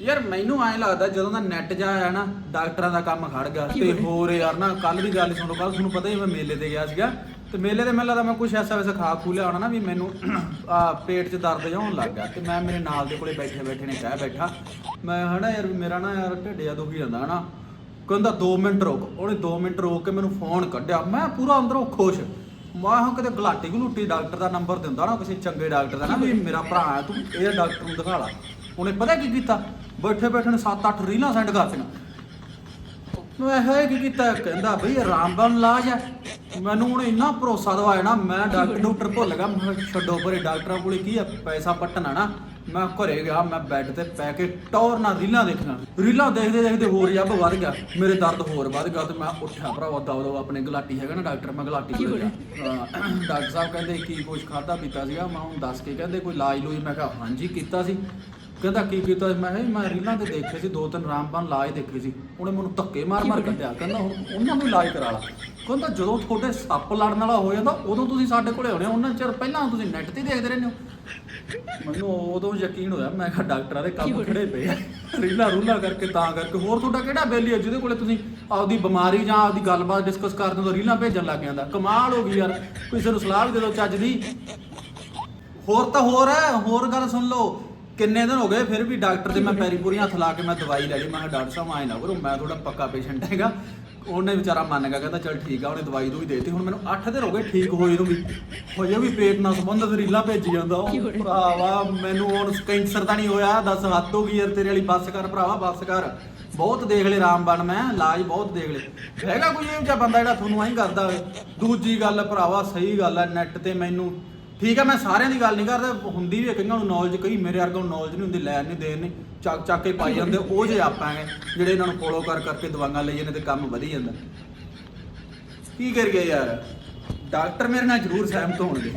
ਯਾਰ ਮੈਨੂੰ ਐਂ ਲੱਗਦਾ ਜਦੋਂ ਦਾ ਨੈਟ ਜਾ ਆਇਆ ਨਾ, ਡਾਕਟਰਾਂ ਦਾ ਕੰਮ ਖੜ ਗਿਆ। ਤੇ ਹੋਰ ਯਾਰ ਨਾ ਕੱਲ ਦੀ ਗੱਲ ਸੁਣੋ ਕੱਲ ਤੁਹਾਨੂੰ ਪਤਾ ਹੀ ਮੈਂ ਮੇਲੇ ਤੇ ਗਿਆ ਸੀਗਾ। ਤੇ ਮੇਲੇ ਤੇ ਮੈਨੂੰ ਲੱਗਦਾ ਮੈਂ ਕੁਝ ਐਸਾ ਵੈਸਾ ਖਾ ਖੂ ਲਿਆ ਹੋਣਾ ਨਾ ਵੀ ਮੈਨੂੰ ਆ ਪੇਟ 'ਚ ਦਰਦ ਜਿਹਾ ਹੋਣ ਲੱਗ ਗਿਆ। ਤੇ ਮੈਂ ਮੇਰੇ ਨਾਲ ਦੇ ਕੋਲੇ ਬੈਠੇ ਬੈਠੇ ਨੇ ਕਹਿ ਬੈਠਾ, ਮੈਂ ਹਨਾ ਯਾਰ ਮੇਰਾ ਨਾ ਯਾਰ ਢਿੱਡ ਜਿਹਾ ਦੁਖੀ ਜਾਂਦਾ ਹਨਾ। ਕਹਿੰਦਾ 2 ਮਿੰਟ ਰੋਕ। ਉਹਨੇ 2 ਮਿੰਟ ਰੋਕ ਕੇ ਮੈਨੂੰ ਫੋਨ ਕੱਢਿਆ। ਮੈਂ ਪੂਰਾ ਅੰਦਰੋਂ ਖੁਸ਼। ਮੈਂ ਹਾਂ ਕਿਤੇ ਗਲਾਟੀ ਗਲੂਟੀ ਡਾਕਟਰ ਦਾ ਨੰਬਰ ਦਿੰਦਾ ਨਾ, ਕਿਸੇ ਚੰਗੇ ਡਾਕਟਰ ਦਾ ਨਾ, ਵੀ ਮੇਰਾ ਭਰਾ ਹੈ, ਤੂੰ ਇਹ ਡਾਕਟਰ ਨੂੰ ਦਿਖਾ ਲਾ। ਉਹਨੇ ਪਤਾ ਕੀ ਕੀਤਾ? ਬੈਠੇ ਬੈਠੇ ਨੇ 7-8 ਰੀਲਾਂ ਸੈਂਡ ਕਰਤੀਆਂ ਮੈਂ ਇਹ ਕੀ ਕੀਤਾ? ਕਹਿੰਦਾ ਬਈ, ਇਹ ਰਾਮਬਨ ਇਲਾਜ ਹੈ। ਮੈਨੂੰ ਹੁਣ ਇੰਨਾ ਭਰੋਸਾ ਦਵਾਇਆ ਨਾ ਮੈਂ ਡਾਕਟਰ ਡਾਕਟਰ ਭੁੱਲ ਗਿਆ। ਮੈਂ ਕਿਹਾ, ਛੱਡੋ ਪਰੇ, ਡਾਕਟਰਾਂ ਕੋਲੇ ਕੀ ਆ ਪੈਸਾ ਪੱਟਣਾ ਨਾ। ਮੈਂ ਘਰੇ ਗਿਆ, ਮੈਂ ਬੈੱਡ ਤੇ ਪੈ ਕੇ ਟੌਰ ਨਾਲ ਰੀਲਾਂ ਦੇਖਣਾ ਰੀਲਾਂ ਦੇਖਦੇ ਦੇਖਦੇ ਹੋਰ ਜੱਬ ਵੱਧ ਗਿਆ। ਮੇਰੇ ਦਰਦ ਹੋਰ ਵੱਧ ਗਿਆ ਤੇ ਮੈਂ ਉੱਠਿਆ ਭਰਾਵਾ, ਦਵਾ ਦਵਾ ਆਪਣੇ ਗਲਾਟੀ ਹੈਗਾ ਨਾ ਡਾਕਟਰ, ਮੈਂ ਗਲਾਟੀ ਕੋਲ ਗਿਆ ਡਾਕਟਰ ਸਾਹਿਬ ਕਹਿੰਦੇ, ਕੀ ਕੁਛ ਖਾਦਾ ਪੀਤਾ ਸੀਗਾ? ਮੈਂ ਹੁਣ ਦੱਸ ਕੇ ਕਹਿੰਦੇ ਕੋਈ ਇਲਾਜ ਲੂਜ? ਮੈਂ ਕਿਹਾ, ਹਾਂਜੀ, ਕੀਤਾ ਸੀ। ਕਹਿੰਦਾ ਕੀ ਕੀਤਾ? ਮੈਂ ਕਿਹਾ ਜੀ, ਮੈਂ ਰੀਲਾਂ ਤੇ ਦੇਖੇ ਸੀ ਦੋ ਤਿੰਨ ਰਾਮਬਾਨ ਇਲਾਜ ਦੇਖੇ ਸੀ। ਉਹਨੇ ਮੈਨੂੰ ਧੱਕੇ ਮਾਰ ਮਾਰ ਕੱਢਿਆ ਕਹਿੰਦਾ ਹੁਣ ਉਹਨਾਂ ਨੂੰ ਇਲਾਜ ਕਰਾ ਲਾ। ਕਹਿੰਦਾ ਜਦੋਂ ਤੁਹਾਡੇ ਸੱਪ ਲੜਨ ਵਾਲਾ ਹੋ ਜਾਂਦਾ ਉਦੋਂ ਤੁਸੀਂ ਸਾਡੇ ਕੋਲੇ ਆਉਣੇ ਹੋ, ਉਹਨਾਂ ਚਿਰ ਪਹਿਲਾਂ ਤੁਸੀਂ ਨੈਟ ਤੇ ਹੀ ਦੇਖਦੇ ਰਹਿੰਦੇ ਹੋ। ਮੈਨੂੰ ਉਦੋਂ ਯਕੀਨ ਹੋਇਆ ਮੈਂ ਕਿਹਾ ਡਾਕਟਰਾਂ ਦੇ ਕੰਮ ਖੜੇ ਪਏ ਆ। ਰੀਲਾਂ ਰੂਲਾਂ ਕਰਕੇ ਤਾਂ ਕਰਕੇ। ਹੋਰ ਤੁਹਾਡਾ ਕਿਹੜਾ ਬੇਲੀ ਹੈ ਜਿਹਦੇ ਕੋਲੇ ਤੁਸੀਂ ਆਪਦੀ ਬਿਮਾਰੀ ਜਾਂ ਆਪਦੀ ਗੱਲਬਾਤ ਡਿਸਕਸ ਕਰਦੇ ਹੋ ਰੀਲਾਂ ਭੇਜਣ ਲੱਗ ਜਾਂਦਾ? ਕਮਾਲ ਹੋ ਗਈ ਯਾਰ। ਕਿਸੇ ਨੂੰ ਸਲਾਹ ਵੀ ਦੇ ਦਿਓ ਚੱਜ ਦੀ। ਹੋਰ ਤਾਂ ਹੋਰ ਹੈ। ਹੋਰ ਗੱਲ ਸੁਣ ਲਓ। ਕਿੰਨੇ ਦਿਨ ਹੋ ਗਏ ਫਿਰ ਵੀ ਡਾਕਟਰ ਦੇ ਮੈਂ ਪੈਰੀ ਪੂਰੀਆਂ ਹੱਥ ਲਾ ਕੇ ਮੈਂ ਦਵਾਈ ਲੈ ਲਈ। ਮੈਂ ਕਿਹਾ ਡਾਕਟਰ ਸਾਹਿਬ ਆਏ ਨਾ ਕਰੋ ਮੈਂ ਥੋੜਾ ਪੱਕਾ ਪੇਸ਼ੈਂਟ ਹੈਗਾ। ਉਹਨੇ ਵਿਚਾਰਾ ਮੰਨ ਗਿਆ ਕਹਿੰਦਾ ਚਲ ਠੀਕ ਆ ਉਹਨੇ ਦਵਾਈ ਦੂਈ ਦੇਤੀ ਹੁਣ ਮੈਨੂੰ 8 ਦਿਨ ਹੋ ਗਏ ਠੀਕ ਹੋਏ ਨੂੰ ਵੀ। ਹੋਇਆ ਵੀ ਪੇਟ ਨਾਲ ਸੰਬੰਧਿਤ ਰੀਲਾਂ ਭੇਜੀ ਜਾਂਦਾ ਉਹ। ਭਰਾਵਾ ਮੈਨੂੰ ਹੁਣ ਕੈਂਸਰ ਤਾਂ ਨਹੀਂ ਹੋਇਆ ਦੱਸ ਹੱਦ ਹੋ ਗਈ ਯਾਰ ਤੇਰੇ ਵਾਲੀ ਬੱਸ ਕਰ ਭਰਾਵਾ ਬੱਸ ਕਰ। ਬਹੁਤ ਦੇਖ ਲੈ ਰਾਮਬਨ ਮੈਂ ਇਲਾਜ ਬਹੁਤ ਦੇਖ ਲੈ ਹੈਗਾ ਕੋਈ ਇਹੋ ਜਿਹਾ ਬੰਦਾ ਜਿਹੜਾ ਤੁਹਾਨੂੰ ਐਂ ਕਰਦਾ ਹੋਵੇ? ਦੂਜੀ ਗੱਲ ਭਰਾਵਾ ਸਹੀ ਗੱਲ ਹੈ ਨੈਟ ਤੇ ਮੈਨੂੰ ਠੀਕ ਹੈ ਮੈਂ ਸਾਰਿਆਂ ਦੀ ਗੱਲ ਨਹੀਂ ਕਰਦਾ, ਹੁੰਦੀ ਵੀ ਹੈ ਕਈਆਂ ਨੂੰ ਨੌਲੇਜ ਕਈ ਮੇਰੇ ਵਰਗਾ ਨੂੰ ਨੌਲੇਜ ਨਹੀਂ ਹੁੰਦੀ, ਲੈਣ ਨਹੀਂ, ਦੇਣ ਨਹੀਂ, ਚੱਕ ਚੱਕ ਕੇ ਪਾਈ ਜਾਂਦੇ, ਉਹ ਜੇ ਆਪਾਂ ਹੈਗੇ ਜਿਹੜੇ ਇਹਨਾਂ ਨੂੰ ਫੋਲੋ ਕਰ, ਕਰਕੇ ਦਵਾਈਆਂ ਲਈ ਜਾਂਦੇ ਤੇ ਕੰਮ ਵਧੀ ਜਾਂਦਾ। ਕੀ ਕਰੀਏ ਯਾਰ? ਡਾਕਟਰ ਮੇਰੇ ਨਾਲ ਜ਼ਰੂਰ ਸਹਿਮਤ ਹੋਣਗੇ।